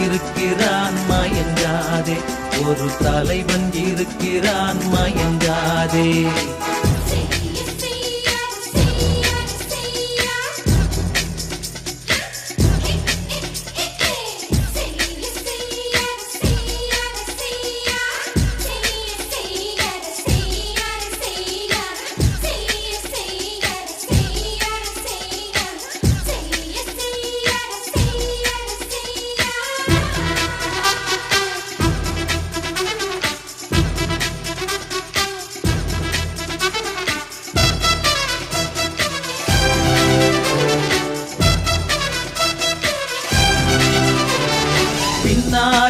இருக்கிறான் மயங்காதே. ஒரு தலைவன் இருக்கிறான் மயங்காதே.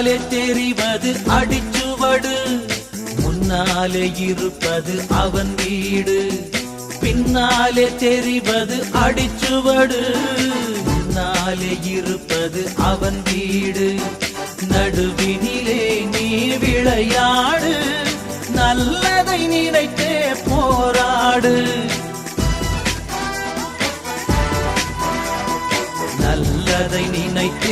பின்னாலே தெரிவது அடிச்சுவடு. முன்னாலே இருப்பது அவன் வீடு. பின்னாலே தெரிவது அடிச்சுவடு. முன்னாலே இருப்பது அவன் வீடு. நடுவினிலே நீ விளையாடு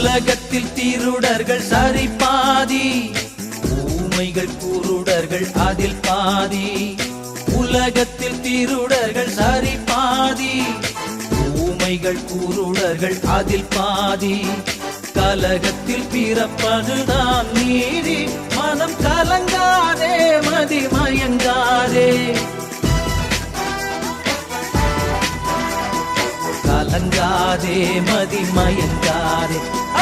உலகத்தில் திருடர்கள் சரி பாதி. ஊமைகள் குருடர்கள் அதில் பாதி. உலகத்தில் திருடர்கள் சரி பாதி. ஊமைகள் குருடர்கள் அதில் பாதி. கலகத்தில் பிறப்பதுதான் நீதி. மனம் கலங்காதே மதி மயங்காதே. கலங்காதே மதி மயங்காதே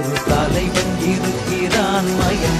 ஒரு தலைவன் இருக்கிறான் மயன்